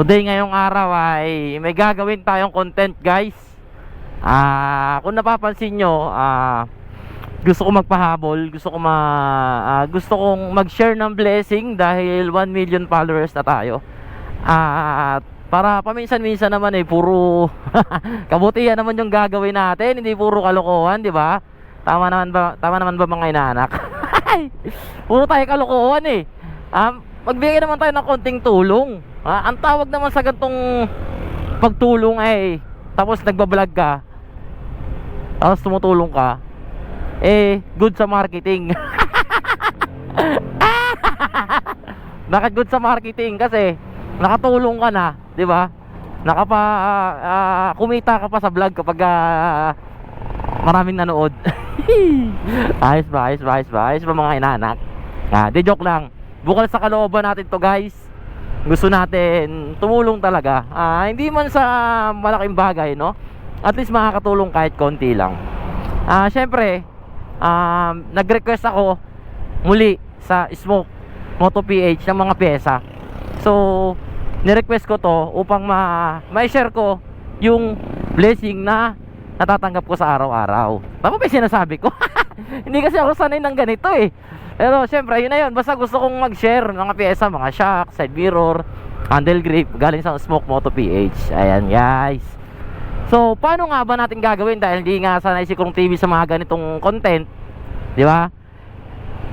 Today ngayong araw ay may gagawin tayong content guys. Ah, kung napapansin nyo, ah gusto ko magpahabol, gusto ko ma ah, gusto kong mag-share ng blessing dahil 1 million followers na tayo. At para paminsan-minsan naman eh puro kabutihan naman yung gagawin natin, hindi puro kalokohan, di ba? Tama naman ba? Tama naman ba mga inaanak? puro tayo kalokohan eh. Um, magbigay naman tayo ng konting tulong. Ah, ang tawag naman sa gantong pagtulong ay tapos nagbablog ka. Tapos tumutulong ka. Eh, good sa marketing. Bakit good sa marketing? Kasi nakatulong ka na, 'di ba? Nakapa ah, ah, kumita ka pa sa vlog kapag ah, maraming nanood. ayos ba, ayos ba, ayos ba, ayos ba mga inanak? Ah, di joke lang. Bukal sa kalooban natin to guys. Gusto natin tumulong talaga. Ah, hindi man sa malaking bagay, no? At least makakatulong kahit konti lang. Ah, syempre, um, nag-request ako muli sa Smoke Moto PH ng mga pyesa. So, ni-request ko to upang ma ma-share ko yung blessing na natatanggap ko sa araw-araw. Tama ba yung sinasabi ko? Hindi kasi ako sanay ng ganito eh. Pero syempre, yun na yun. Basta gusto kong mag-share mga pyesa, mga shock, side mirror, handle grip, galing sa Smoke Moto PH. Ayan guys. So, paano nga ba natin gagawin dahil hindi nga sanay si Krong TV sa mga ganitong content, 'di ba?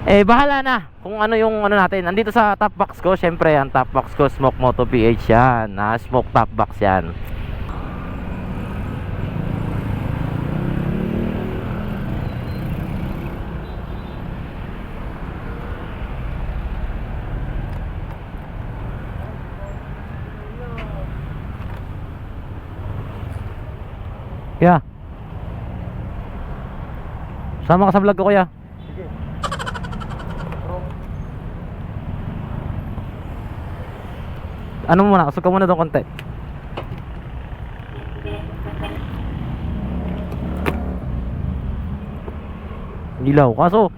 Eh bahala na kung ano yung ano natin. Nandito sa top box ko, syempre ang top box ko Smoke Moto PH 'yan. Na smoke top box 'yan. Yeah. Sama ka sa vlog ko kuya. Ano muna, usog ka muna doon konti. Ilaw. Kaso,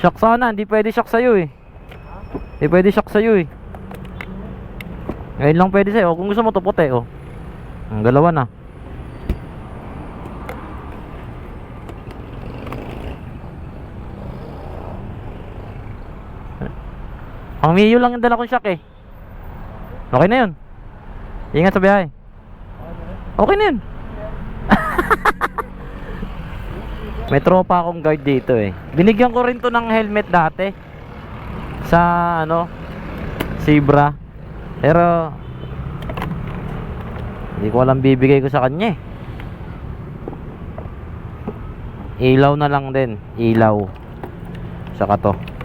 shock sana. Hindi pwede shock sa'yo eh. Hindi pwede shock sa'yo eh. Ngayon lang pwede sa'yo. Kung gusto mo to puti oh. Ang dalawa na. Ang Mio lang yung dala kong shock eh. Okay na yun. Ingat sa biyahe. Okay na yun. May tropa akong guard dito eh. Binigyan ko rin to ng helmet dati. Sa ano, Zebra. Pero, hindi ko alam bibigay ko sa kanya eh. Ilaw na lang din. Ilaw. Saka to.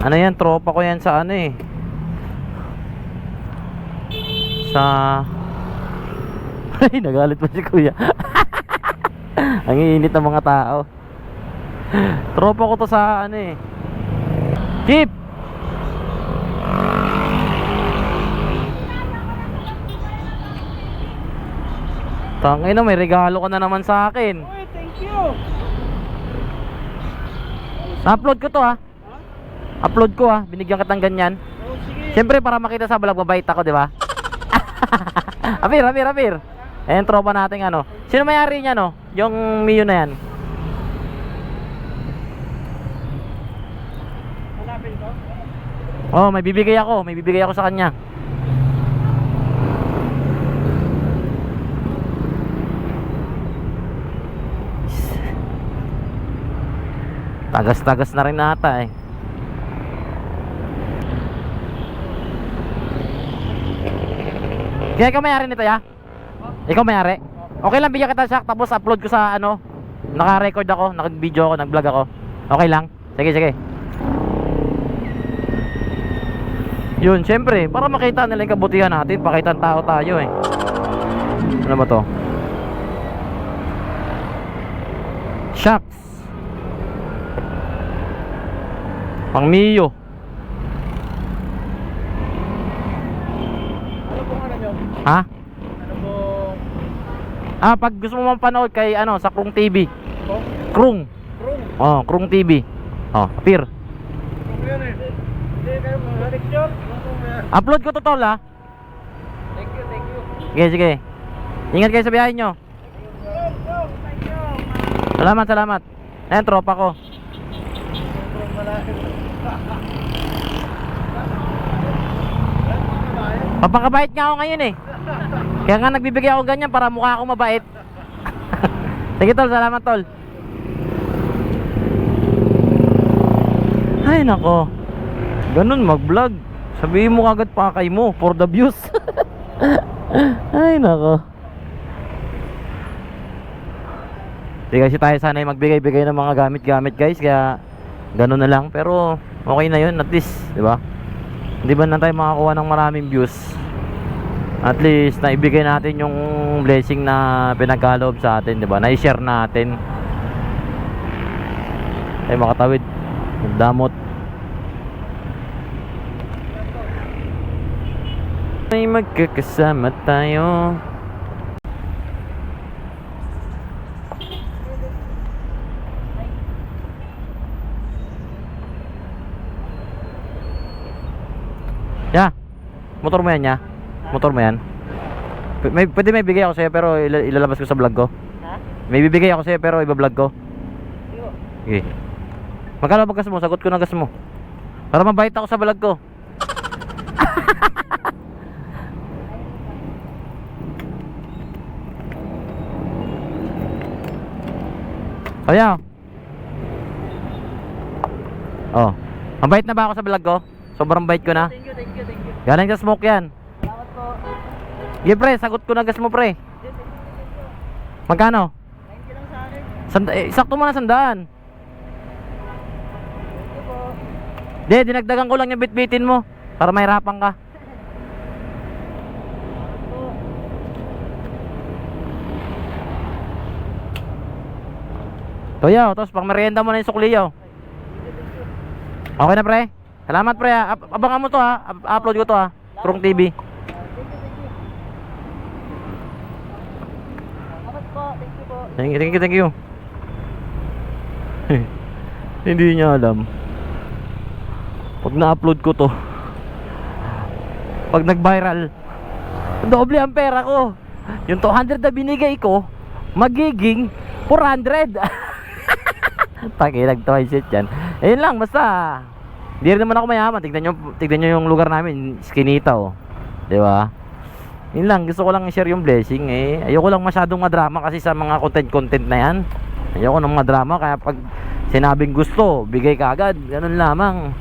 Ano yan? Tropa ko yan sa ano eh. Sa... Ay, nagalit pa si kuya. Ang init ng mga tao. Tropa ko to sa ano eh. Jeep! Tangin na, may regalo ka na naman sa akin. Uy, thank you. Na-upload ko to ha. Upload ko ha. Binigyan kitang ganyan. Oh. Siyempre para makita sa vlog mabait ako, di ba? apir, apir, apir. Ayan tropa natin ano. Sino may-ari niya no? Yung Mio na yan. Oh, may bibigay ako, may bibigay ako sa kanya. Tagas-tagas na rin nata eh. Kaya ikaw may-ari nito ya? Ikaw may-ari? Okay lang bigyan kita siya tapos upload ko sa ano Naka-record ako, naka-video ako, nag-vlog ako Okay lang? Sige, sige Yun, syempre, para makita nila yung kabutihan natin, pakita ng tao tayo eh. Ano ba to? Shocks. Pang Mio. Ano pong ano nyo? Ha? Ano pong... Ah, pag gusto mo mapanood kay ano, sa Krung TV. Pong? Krung. Krong. Oh, Krung TV. Oh, appear. Yun eh. Hindi kayo mga picture. Krong yan. Upload ko to tol ha. Sige, sige. Ingat kayo sa biyahe nyo. Salamat, salamat. Ayan, tropa ko. Papakabait nga ako ngayon eh. Kaya nga nagbibigay ako ganyan para mukha ako mabait. Sige tol, salamat tol. Ay nako. Ganun mag-vlog. Sabihin mo kagad pakay mo for the views. Ay nako. Di kasi tayo sanay magbigay-bigay ng mga gamit-gamit guys kaya ganun na lang pero okay na yun at least, di ba? Hindi ba na tayo makakuha ng maraming views? At least naibigay natin yung blessing na pinagkaloob sa atin, 'di ba? Na-share natin. Ay makatawid. Damot. Ay magkakasama tayo. Ya. Motor mo yan, ya? Motor mo yan? P- May, pwede may bigay ako sa'yo pero ila- ilalabas ko sa vlog ko. Ha? May bibigay ako sa'yo pero iba-vlog ko. Iyo. Okay. Magkano ba gas mo? Sagot ko na gas mo. Para mabait ako sa vlog ko. Kaya. Oh. Mabait na ba ako sa vlog ko? Sobrang bait ko na. Thank you, thank you, thank you. Galing sa smoke yan. Salamat po. Sige pre, sagot ko na gas mo pre. Magkano? Thank you lang sa akin. Sanda eh, sakto mo na sandaan. Thank you po. Di, dinagdagan ko lang yung bitbitin mo. Para mahirapan ka. Toyo, tapos pang merienda mo na yung sukliyo. Okay na pre? Salamat pre ha. Ab- Abangan mo to ha. Up- upload ko to ha. Krong TV. Thank you, thank you. Thank you. Hindi niya alam. Pag na-upload ko to, pag nag-viral, doble ang pera ko. Yung 200 na binigay ko, magiging 400. Taki, nag-twice yan. Ayun lang, basta. Hindi rin naman ako mayaman. Tignan nyo, tignan nyo yung lugar namin, skinita oh. Di ba? Yun lang, gusto ko lang i-share yung blessing eh. Ayoko lang masyadong madrama kasi sa mga content-content na yan. Ayoko ng madrama kaya pag sinabing gusto, bigay ka agad. Ganun lamang.